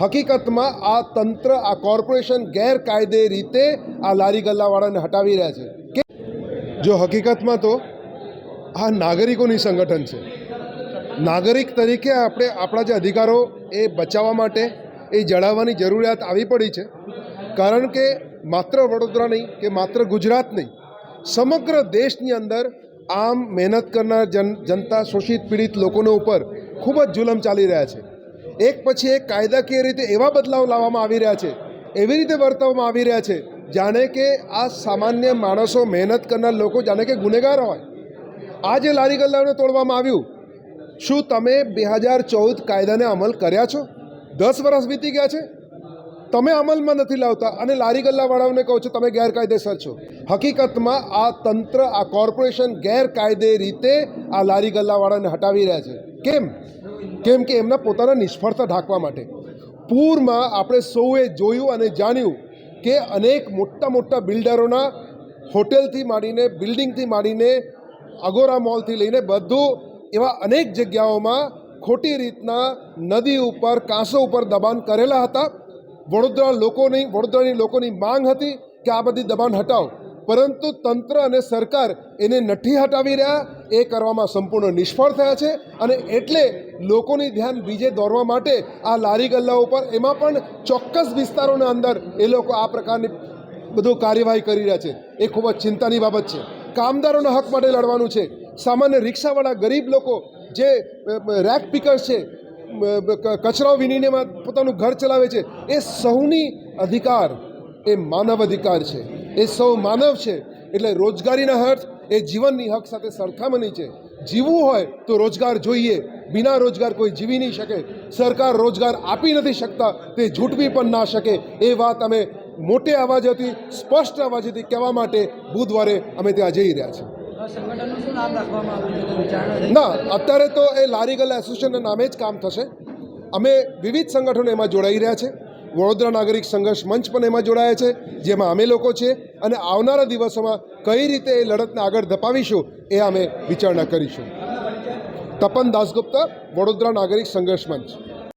હકીકતમાં આ તંત્ર, આ કોર્પોરેશન ગેરકાયદે રીતે આ લારી ગલ્લાવાળાને હટાવી રહ્યા છે. કે જો હકીકતમાં તો આ નાગરિકોની સંગઠન છે. નાગરિક તરીકે આપણે આપણા જે અધિકારો એ બચાવવા માટે એ જણાવવાની જરૂરિયાત આવી પડી છે. કારણ કે માત્ર વડોદરા નહીં, કે માત્ર ગુજરાત નહીં, સમગ્ર દેશની અંદર આમ મહેનત કરનાર જન, જનતા શોષિત પીડિત લોકોને ઉપર ખૂબ જ જુલમ ચાલી રહ્યા છે. એક પછી એક કાયદાકીય રીતે એવા બદલાવ લાવવામાં આવી રહ્યા છે, એવી રીતે વર્તવવામાં આવી રહ્યા છે, જાણે કે આ સામાન્ય માણસો મહેનત કરનાર લોકો જાણે કે ગુનેગાર હોય. આ જે લારી ગલ્લાઓને તોડવામાં આવ્યું, શું તમે બે હજાર ચૌદ કાયદાને અમલ કર્યા છો? દસ વર્ષ વીતી ગયા છે? તમે અમલમાં નથી લાવતા અને લારી ગલ્લાવાળાઓને કહો છો, તમે ગેરકાયદેસર છો. હકીકતમાં આ તંત્ર, આ કોર્પોરેશન ગેરકાયદે રીતે આ લારી ગલ્લાવાળાને હટાવી રહ્યા છે. કેમ? કેમ કે એમના પોતાના નિષ્ફળતા ઢાંકવા માટે. પૂરમાં આપણે સૌએ જોયું અને જાણ્યું કે અનેક મોટા મોટા બિલ્ડરોના હોટેલથી માંડીને, બિલ્ડિંગથી માંડીને, અગોરા મોલથી લઈને બધું એવા અનેક જગ્યાઓમાં ખોટી રીતના નદી ઉપર, કાંસો ઉપર દબાણ કરેલા હતા. વડોદરા લોકોની, વડોદરાની લોકોની માંગ હતી કે આ બધી દબાણ હટાવો. પરંતુ તંત્ર અને સરકાર એને નથી હટાવી રહ્યા. એ કરવામાં સંપૂર્ણ નિષ્ફળ થયા છે અને એટલે લોકોની ધ્યાન બીજે દોરવા માટે આ લારી ગલ્લા ઉપર એમાં પણ ચોક્કસ વિસ્તારોના અંદર એ લોકો આ પ્રકારની બધું કાર્યવાહી કરી રહ્યા છે. એ ખૂબ જ ચિંતાની બાબત છે. કામદારોના હક માટે લડવાનું છે. સામાન્ય રિક્ષાવાળા ગરીબ લોકો જે રેક પિકર્સ છે કચરાઓ વિનીને પોતાનું ઘર ચલાવે છે, એ સૌની અધિકાર, એ માનવ અધિકાર છે. એ સૌ માનવ છે. એટલે રોજગારીના હર્થ એ જીવનની હક સાથે સરખામણી છે. જીવવું હોય તો રોજગાર જોઈએ. બિના રોજગાર કોઈ જીવી નહીં શકે. સરકાર રોજગાર આપી નથી શકતા. તે ઝૂંટવી પણ ના શકે. એ વાત અમે મોટે અવાજથી સ્પષ્ટ અવાજથી કહેવા માટે બુધવારે અમે ત્યાં જઈ રહ્યા છીએ? ના અત્યારે તો એ લારી ગલ્લા એસોસિએશનના નામે જ કામ થશે. અમે વિવિધ સંગઠનો એમાં જોડાઈ રહ્યા છે. વડોદરા નાગરિક સંઘર્ષ મંચ પણ એમાં જોડાયા છે, જેમાં અમે લોકો છે અને આવનારા દિવસોમાં કઈ રીતે એ લડતને આગળ ધપાવીશું એ અમે વિચારણા કરીશું. તપન દાસગુપ્તા, વડોદરા નાગરિક સંઘર્ષ મંચ.